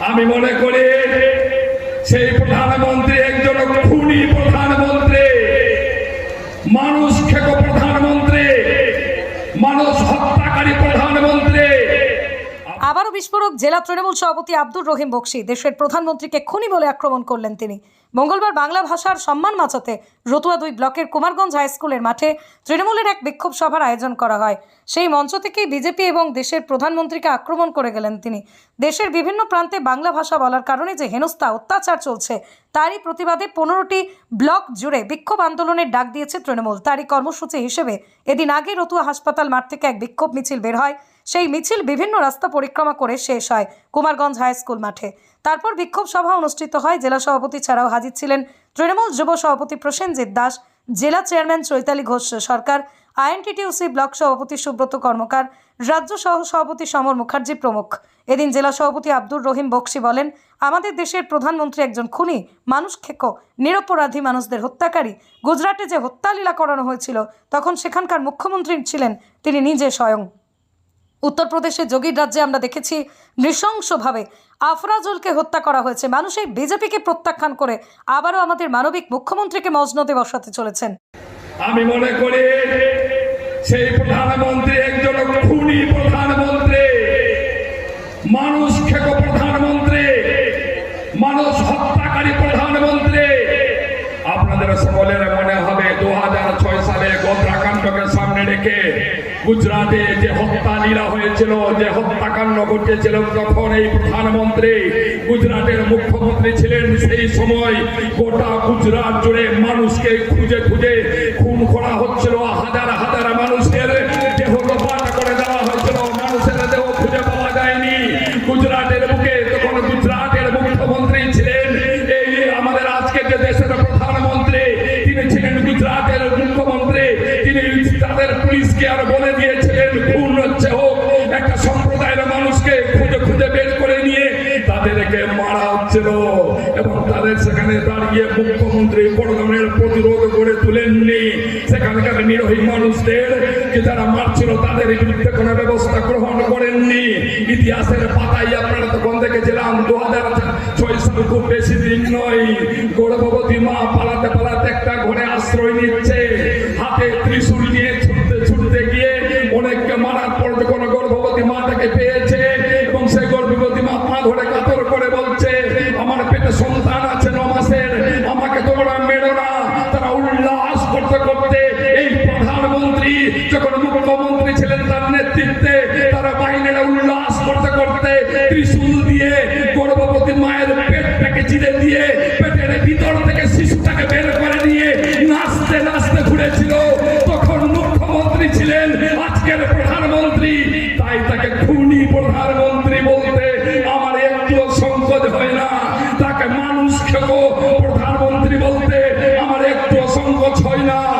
আমি মনে করি সেই প্রধানমন্ত্রী একজন খুনি প্রধানমন্ত্রী মানুষ খেকো প্রধানমন্ত্রী মানুষ হত্যাকারী প্রধানমন্ত্রী আবারও বিস্ফোরক জেলা তৃণমূল সভাপতি আব্দুর রহিম বক্সি দেশের প্রধানমন্ত্রীকে খুনি বলে আক্রমণ করলেন তিনি। মঙ্গলবার বাংলা ভাষার সম্মান মাচাতে রতুয়া দুই ব্লকের কুমারগঞ্জ হাই স্কুলের মাঠে তৃণমূলের এক বিক্ষোভ সভার আয়োজন করা হয়। সেই মঞ্চ থেকেই বিজেপি এবং দেশের প্রধানমন্ত্রীকে আক্রমণ করে গেলেন তিনি। দেশের বিভিন্ন প্রান্তে বাংলা ভাষা বলার কারণে যে হেনস্থা, অত্যাচার চলছে, তারই প্রতিবাদে পনেরোটি ব্লক জুড়ে বিক্ষোভ আন্দোলনের ডাক দিয়েছে তৃণমূল। তারই কর্মসূচি হিসেবে এদিন আগে রতুয়া হাসপাতাল মাঠ থেকে এক বিক্ষোভ মিছিল বের হয়। সেই মিছিল বিভিন্ন রাস্তা পরিক্রমা করে শেষ হয় কুমারগঞ্জ হাই স্কুল মাঠে। তারপর বিক্ষোভ সভা অনুষ্ঠিত হয় জেলা সভাপতি ছাড়াও হাজির ছিলেন তৃণমূল যুব সভাপতি প্রসেনজিৎ দাস, জেলা chairman Chaitali Ghosh Sarkar, INTTUC block সভাপতি সুব্রত কর্মকার, রাজ্য সহ সভাপতি সমর মুখার্জি প্রমুখ। এদিন জেলা সভাপতি আব্দুর রহিম বক্সি বলেন, আমাদের দেশের প্রধানমন্ত্রী একজন খুনি, মানুষ খেকো, নিরপরাধী মানুষদের হত্যাকারী। গুজরাটে যে হত্যালীলা করানো হয়েছিল, তখন সেখানকার মুখ্যমন্ত্রী ছিলেন, তিনি নিজে স্বয়ং। উত্তরপ্রদেশের যোগীর রাজ্যে আমরা দেখেছি নৃশংসভাবে আফরাজুলকে হত্যা করা হয়েছে। মানুষ এই বিজেপিকে প্রত্যাখ্যান করে আবারও আমাদের মানবিক মুখ্যমন্ত্রীকে মজনদে বসাতে চলেছেন। আমি মনে করি সেই প্রধানমন্ত্রী একজন খুনি প্রধানমন্ত্রী। মানুষ খেকো প্রধানমন্ত্রী। মানুষ হত্যাকারী প্রধানমন্ত্রী। আপনাদের সকলের মনে হবে দু সালে গোত্রাকাণ্ডকে সামনে রেখে গুজরাটে যে হত্যা লীলা হয়েছিল, যে হত্যাকাণ্ড ঘটেছিল, তখন এই প্রধানমন্ত্রী গুজরাটের মুখ্যমন্ত্রী ছিলেন সেই সময় গোটা গুজরাট জুড়ে মানুষকে খুঁজে খুঁজে খুন করা হচ্ছিল, হাজার হাজার মানুষের আর বলে দিয়েছিলেন খুন হচ্ছে হোক। একটা সম্প্রদায়ের মানুষকে খুঁজে খুঁজে বের করে নিয়ে তাদেরকে মারা হচ্ছিল এবং তাদের সেখানে দাঁড়িয়ে মুখ্যমন্ত্রী বড় প্রতিরোধ করে তুলেননি। সেখানকার নিরীহ মানুষদের যে যারা মারছিল, তাদের বিরুদ্ধে কোনো ব্যবস্থা গ্রহণ করেননি। ইতিহাসের পাতায় আপনারা তখন দেখেছিলাম দু হাজার ছয় খুব বেশি দিন নয়, গর্ভবতী মা পালাতে পালাতে একটা ঘরে আশ্রয় নিচ্ছে, হাতে ত্রিশূল নিয়ে গর্ভবতী মাটাকে পেয়েছে এবং সেই গর্ভবতী মা পা ধরে কাতর করে বলছে, আমার পেটে সন্তান আছে ন মাসের, আমাকে তোমরা মেরো না। তারা উল্লাস করতে করতে এই প্রধানমন্ত্রী যখন মুখ্যমন্ত্রী ছিলেন তার নেতৃত্বে, তারা বাহিনীরা উল্লাস করতে করতে ত্রিশূল দিয়ে গর্ভবতী মায়ের পেটটাকে চিড়ে দিয়ে পেটের ভিতর থেকে শিশুটাকে বের করে নিয়ে নাচতে নাচতে ঘুরেছিল। তখন মুখ্যমন্ত্রী ছিলেন আজকের প্রধানমন্ত্রী। প্রধানমন্ত্রী বলতে আমার একটু অসংকোচ হয় না।